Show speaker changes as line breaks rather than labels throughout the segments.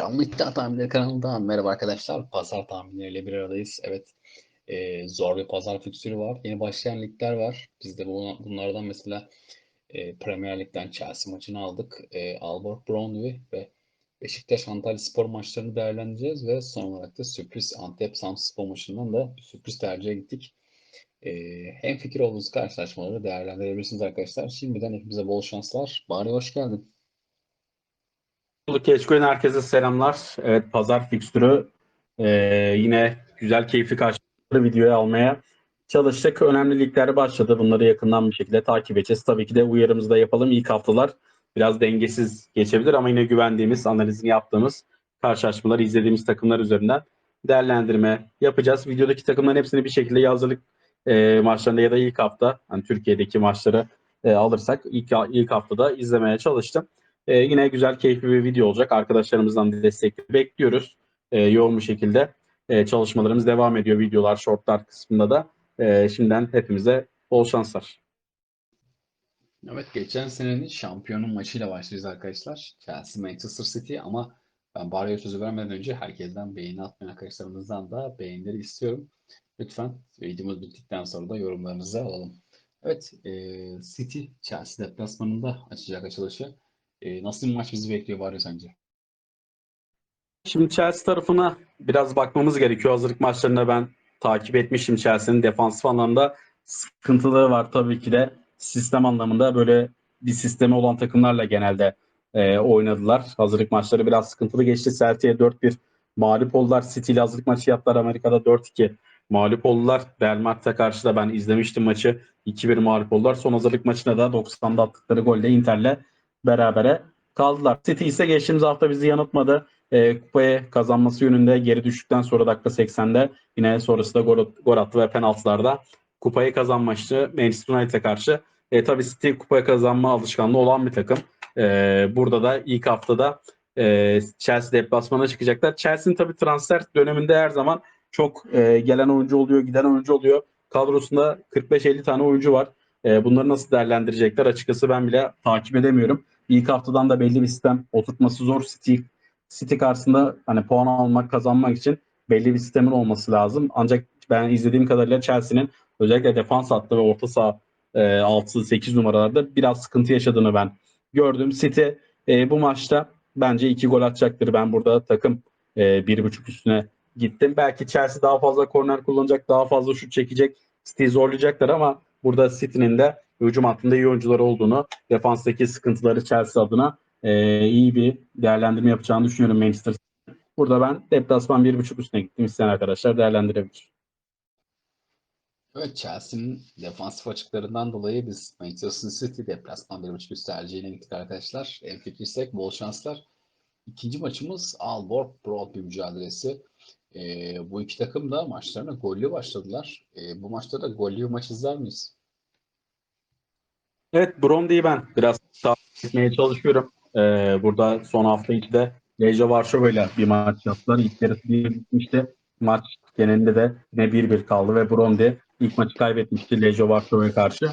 Canlı İddia Tahminleri kanalından merhaba arkadaşlar. Pazar tahminleriyle bir aradayız. Evet, e, zor bir pazar fikstürü var. Yeni başlayan ligler var. Biz de bu, bunlardan mesela e, Premier Lig'den Chelsea maçını aldık. E, Aalborg Brøndby ve Beşiktaş Antalya Spor maçlarını değerlendireceğiz ve son olarak da sürpriz Antep Samspor maçından da sürpriz tercihe gittik. E, hem fikir olduğunuz karşılaşmaları değerlendirebilirsiniz arkadaşlar. Şimdiden hepimize bol şanslar. Bari hoş geldin.
Bulduk Keşkoy'un herkese selamlar. Evet pazar fikstürü ee, yine güzel keyifli karşılıklı videoya almaya çalıştık. Önemli ligler başladı. Bunları yakından bir şekilde takip edeceğiz. Tabii ki de uyarımızı da yapalım. İlk haftalar biraz dengesiz geçebilir ama yine güvendiğimiz, analizini yaptığımız karşılaşmaları izlediğimiz takımlar üzerinden değerlendirme yapacağız. Videodaki takımların hepsini bir şekilde yazılık e, maçlarında ya da ilk hafta hani Türkiye'deki maçları e, alırsak ilk, ilk haftada izlemeye çalıştım. Ee, yine güzel, keyifli bir video olacak. Arkadaşlarımızdan destek bekliyoruz. Ee, yoğun bir şekilde e, çalışmalarımız devam ediyor. Videolar, shortlar kısmında da. E, şimdiden hepimize bol şanslar.
Evet, geçen senenin şampiyonun maçıyla başlayacağız arkadaşlar. Chelsea Manchester City ama ben Bario'ya sözü vermeden önce herkesten beğeni atmayan arkadaşlarımızdan da beğenileri istiyorum. Lütfen videomuz bittikten sonra da yorumlarınızı alalım. Evet, e, City Chelsea deplasmanında açacak açılışı. E, nasıl bir maç bizi bekliyor Barrio sence?
Şimdi Chelsea tarafına biraz bakmamız gerekiyor. Hazırlık maçlarında ben takip etmişim Chelsea'nin defansif anlamda sıkıntıları var tabii ki de sistem anlamında böyle bir sistemi olan takımlarla genelde e, oynadılar. Hazırlık maçları biraz sıkıntılı geçti. Celtic'e 4-1 mağlup oldular. City ile hazırlık maçı yaptılar. Amerika'da 4-2 mağlup oldular. Real Madrid'e karşı da ben izlemiştim maçı. 2-1 mağlup oldular. Son hazırlık maçında da 90'da attıkları golle Inter'le berabere kaldılar. City ise geçtiğimiz hafta bizi yanıltmadı. E, kupaya kazanması yönünde geri düştükten sonra dakika 80'de yine sonrası da gol, gol attı ve penaltılarda kupayı kazanmıştı Manchester United'e karşı. E, tabii City kupaya kazanma alışkanlığı olan bir takım. E, burada da ilk haftada e, Chelsea deplasmana çıkacaklar. Chelsea'nin tabii transfer döneminde her zaman çok e, gelen oyuncu oluyor, giden oyuncu oluyor. Kadrosunda 45-50 tane oyuncu var. E, bunları nasıl değerlendirecekler açıkçası ben bile takip edemiyorum. İlk haftadan da belli bir sistem oturtması zor. City, City karşısında hani puan almak, kazanmak için belli bir sistemin olması lazım. Ancak ben izlediğim kadarıyla Chelsea'nin özellikle defans hattı ve orta saha e, 6-8 numaralarda biraz sıkıntı yaşadığını ben gördüm. City e, bu maçta bence iki gol atacaktır. Ben burada takım e, bir buçuk üstüne gittim. Belki Chelsea daha fazla korner kullanacak, daha fazla şut çekecek. City zorlayacaklar ama burada City'nin de hücum hattında iyi oyuncuları olduğunu, defanstaki sıkıntıları Chelsea adına e, iyi bir değerlendirme yapacağını düşünüyorum Manchester. Burada ben deplasman 1.5 üstüne gittim. İsteyen arkadaşlar değerlendirebilir.
Evet, Chelsea'nin defansif açıklarından dolayı biz Manchester City deplasman 1.5 üst tercihine gittik arkadaşlar. En fikirsek bol şanslar. İkinci maçımız Aalborg Brøndby mücadelesi. E, bu iki takım da maçlarına gollü başladılar. E, bu maçta da gollü bir maç izler miyiz?
Evet, Bromdy'yi ben biraz takip çalışıyorum. Ee, burada son hafta de Leja Varşova ile bir maç yaptılar. İlk yarısı bir bitmişti. Maç genelinde de yine 1-1 kaldı ve Bromdy ilk maçı kaybetmişti Leja Varşova'ya karşı.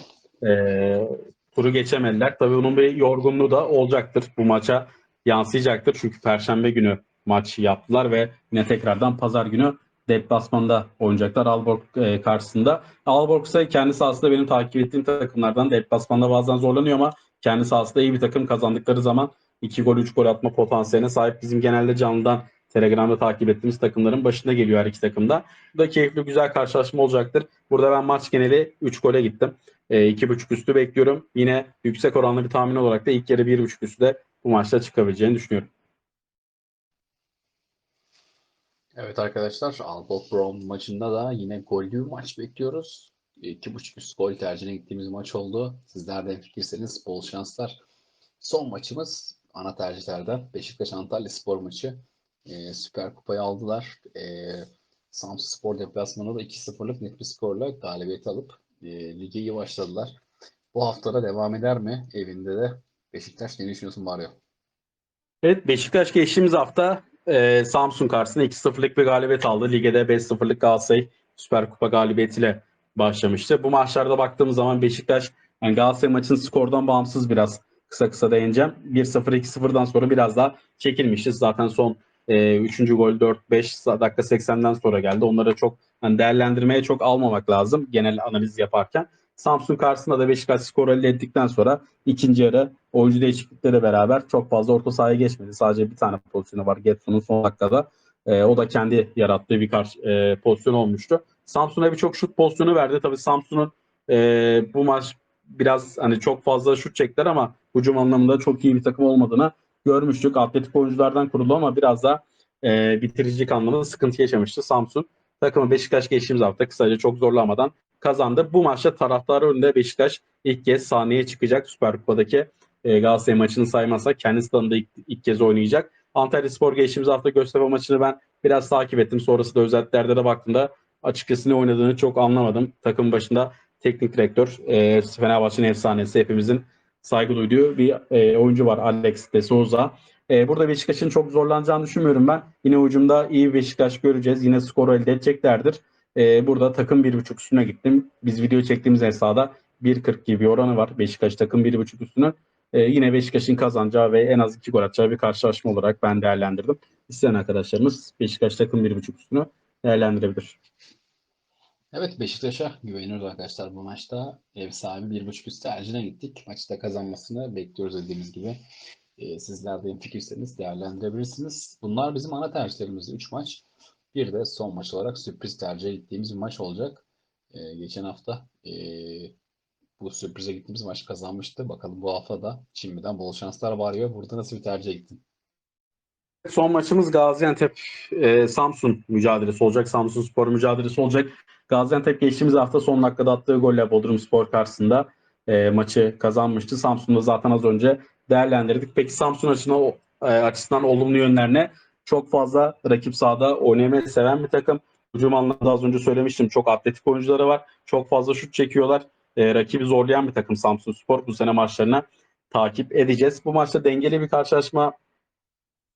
Ee, turu geçemediler. Tabii onun bir yorgunluğu da olacaktır. Bu maça yansıyacaktır. Çünkü Perşembe günü maç yaptılar ve yine tekrardan Pazar günü deplasmanda oynayacaklar Aalborg e, karşısında. Aalborg ise kendi sahasında benim takip ettiğim takımlardan deplasmanda bazen zorlanıyor ama kendi sahasında iyi bir takım kazandıkları zaman 2 gol 3 gol atma potansiyeline sahip bizim genelde canlıdan Telegram'da takip ettiğimiz takımların başında geliyor her iki takımda. Bu da keyifli güzel karşılaşma olacaktır. Burada ben maç geneli 3 gole gittim. E, 2.5 üstü bekliyorum. Yine yüksek oranlı bir tahmin olarak da ilk yarı 1.5 üstü de bu maçta çıkabileceğini düşünüyorum.
Evet arkadaşlar, Aalborg Brøndby maçında da yine gollü bir maç bekliyoruz. 2.5 üst gol tercihine gittiğimiz maç oldu. Sizler de fikirseniz bol şanslar. Son maçımız ana tercihlerden Beşiktaş Antalya Spor maçı. Ee, Süper Kupayı aldılar. Ee, Samsun Spor deplasmanında da 2-0'lık net bir skorla galibiyet alıp e, lige iyi başladılar. Bu haftada devam eder mi? Evinde de Beşiktaş ne düşünüyorsun Mario?
Evet Beşiktaş geçtiğimiz hafta e, Samsun karşısında 2-0'lık bir galibiyet aldı. Ligede 5-0'lık Galatasaray Süper Kupa galibiyetiyle başlamıştı. Bu maçlarda baktığımız zaman Beşiktaş yani Galatasaray maçının skordan bağımsız biraz kısa kısa değineceğim. 1-0 2-0'dan sonra biraz daha çekilmişti. Zaten son E, üçüncü gol 4-5 dakika 80'den sonra geldi. Onları çok hani değerlendirmeye çok almamak lazım genel analiz yaparken. Samsun karşısında da Beşiktaş skor elde ettikten sonra ikinci yarı oyuncu değişiklikleri beraber çok fazla orta sahaya geçmedi. Sadece bir tane pozisyonu var Getson'un son dakikada. E, o da kendi yarattığı bir karşı, e, pozisyon olmuştu. Samsun'a birçok şut pozisyonu verdi. Tabii Samsun'un e, bu maç biraz hani çok fazla şut çektiler ama hücum anlamında çok iyi bir takım olmadığını görmüştük. Atletik oyunculardan kuruldu ama biraz da e, bitiricilik anlamında sıkıntı yaşamıştı Samsun. Takımı Beşiktaş geçtiğimiz hafta kısaca çok zorlamadan kazandı. Bu maçta taraftarı önünde Beşiktaş ilk kez sahneye çıkacak. Süper Kupa'daki e, Galatasaray maçını saymazsak kendi stadında ilk, ilk kez oynayacak. Antalya Spor geçtiğimiz hafta Göztepe maçını ben biraz takip ettim. Sonrası da özetlerde de baktığımda açıkçası ne oynadığını çok anlamadım. Takım başında teknik direktör, e, Fenerbahçe'nin efsanesi hepimizin saygı duyduğu bir e, oyuncu var Alex de Souza. E, burada Beşiktaş'ın çok zorlanacağını düşünmüyorum ben. Yine ucumda iyi Beşiktaş göreceğiz. Yine skoru elde edeceklerdir. E, burada takım 1.5 üstüne gittim. Biz video çektiğimiz esnada 1.40 gibi bir oranı var. Beşiktaş takım 1.5 üstüne. E, yine Beşiktaş'ın kazanacağı ve en az 2 gol atacağı bir karşılaşma olarak ben değerlendirdim. İsteyen arkadaşlarımız Beşiktaş takım 1.5 üstünü değerlendirebilir.
Evet Beşiktaş'a güveniyoruz arkadaşlar bu maçta. Ev sahibi 1.5 üst tercihine gittik. Maçta kazanmasını bekliyoruz dediğimiz gibi. Ee, sizler de fikirseniz değerlendirebilirsiniz. Bunlar bizim ana tercihlerimizde 3 maç. Bir de son maç olarak sürpriz tercihe gittiğimiz bir maç olacak. Ee, geçen hafta e, bu sürprize gittiğimiz maç kazanmıştı. Bakalım bu hafta da şimdiden bol şanslar var ya. Burada nasıl bir tercih gittin?
Son maçımız Gaziantep e, Samsun mücadelesi olacak. Samsun Spor mücadelesi olacak. Gaziantep geçtiğimiz hafta son dakikada attığı golle Bodrum Spor karşısında e, maçı kazanmıştı. Samsun'da zaten az önce değerlendirdik. Peki Samsun açısından, e, açısından olumlu yönlerine çok fazla rakip sahada oynamayı seven bir takım. Hücum anlamında az önce söylemiştim. Çok atletik oyuncuları var. Çok fazla şut çekiyorlar. E, rakibi zorlayan bir takım Samsun Spor. Bu sene maçlarına takip edeceğiz. Bu maçta dengeli bir karşılaşma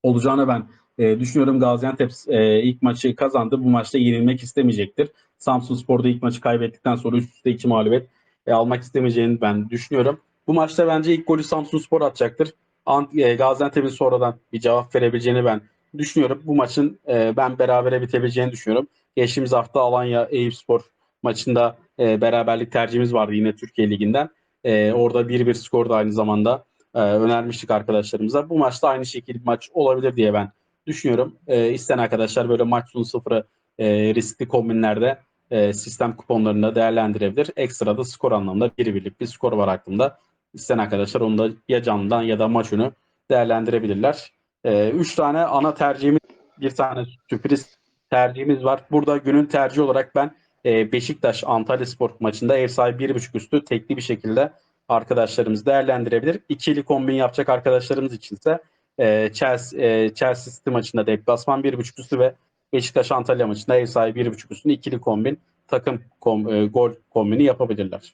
olacağını ben e, düşünüyorum. Gaziantep e, ilk maçı kazandı. Bu maçta yenilmek istemeyecektir. Samsun Spor'da ilk maçı kaybettikten sonra üst üste iki mağlubiyet e, almak istemeyeceğini ben düşünüyorum. Bu maçta bence ilk golü Samsun Spor atacaktır. Ant, e, Gaziantep'in sonradan bir cevap verebileceğini ben düşünüyorum. Bu maçın e, ben berabere bitebileceğini düşünüyorum. Geçtiğimiz hafta Alanya Eyüp Spor maçında e, beraberlik tercihimiz vardı yine Türkiye Ligi'nden. E, orada 1-1 skor da aynı zamanda e, önermiştik arkadaşlarımıza. Bu maçta aynı şekilde bir maç olabilir diye ben düşünüyorum. E, isteyen arkadaşlar böyle maç sonu sıfırı e, riskli kombinlerde e, sistem kuponlarında değerlendirebilir. Ekstra da skor anlamında bir birlik bir skor var aklımda. İsteyen arkadaşlar onu da ya canlıdan ya da maç önü değerlendirebilirler. E, üç tane ana tercihimiz, bir tane sürpriz tercihimiz var. Burada günün tercihi olarak ben e, Beşiktaş Antalya Spor maçında ev sahibi 1.5 üstü tekli bir şekilde arkadaşlarımız değerlendirebilir. İkili kombin yapacak arkadaşlarımız içinse e, Chelsea, e, Chelsea City maçında deplasman 1.5 üstü ve Beşiktaş Antalya maçında ev sahibi 1.5 üstünü ikili kombin takım kom, e, gol kombini yapabilirler.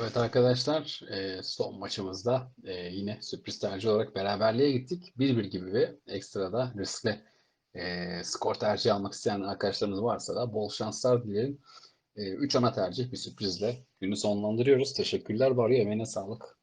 Evet arkadaşlar e, son maçımızda e, yine sürpriz tercih olarak beraberliğe gittik. 1-1 gibi ve ekstra da riskli e, skor tercihi almak isteyen arkadaşlarımız varsa da bol şanslar dilerim. 3 ana tercih bir sürprizle günü sonlandırıyoruz. Teşekkürler Baryo. Emeğine sağlık.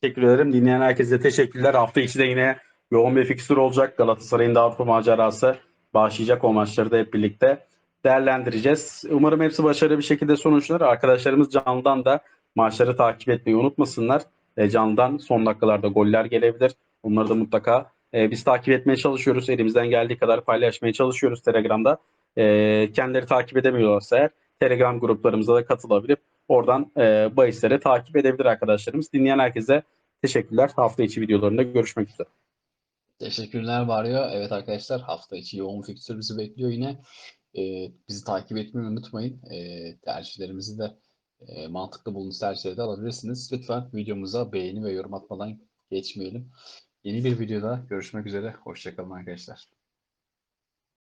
Teşekkür ederim. Dinleyen herkese teşekkürler. Hafta içi de yine yoğun bir fikstür olacak. Galatasaray'ın da Avrupa macerası başlayacak. O maçları da hep birlikte değerlendireceğiz. Umarım hepsi başarılı bir şekilde sonuçlanır. Arkadaşlarımız canlıdan da maçları takip etmeyi unutmasınlar. E, canlıdan son dakikalarda goller gelebilir. Onları da mutlaka e, biz takip etmeye çalışıyoruz. Elimizden geldiği kadar paylaşmaya çalışıyoruz Telegram'da. E, kendileri takip edemiyorlarsa eğer Telegram gruplarımıza da katılabilip oradan e, bahisleri takip edebilir arkadaşlarımız. Dinleyen herkese teşekkürler. Hafta içi videolarında görüşmek üzere.
Teşekkürler Baryo. Evet arkadaşlar hafta içi yoğun fikstür bizi bekliyor yine. E, bizi takip etmeyi unutmayın. E, tercihlerimizi de e, mantıklı bulduğunuz tercihleri alabilirsiniz. Lütfen videomuza beğeni ve yorum atmadan geçmeyelim. Yeni bir videoda görüşmek üzere. Hoşçakalın arkadaşlar.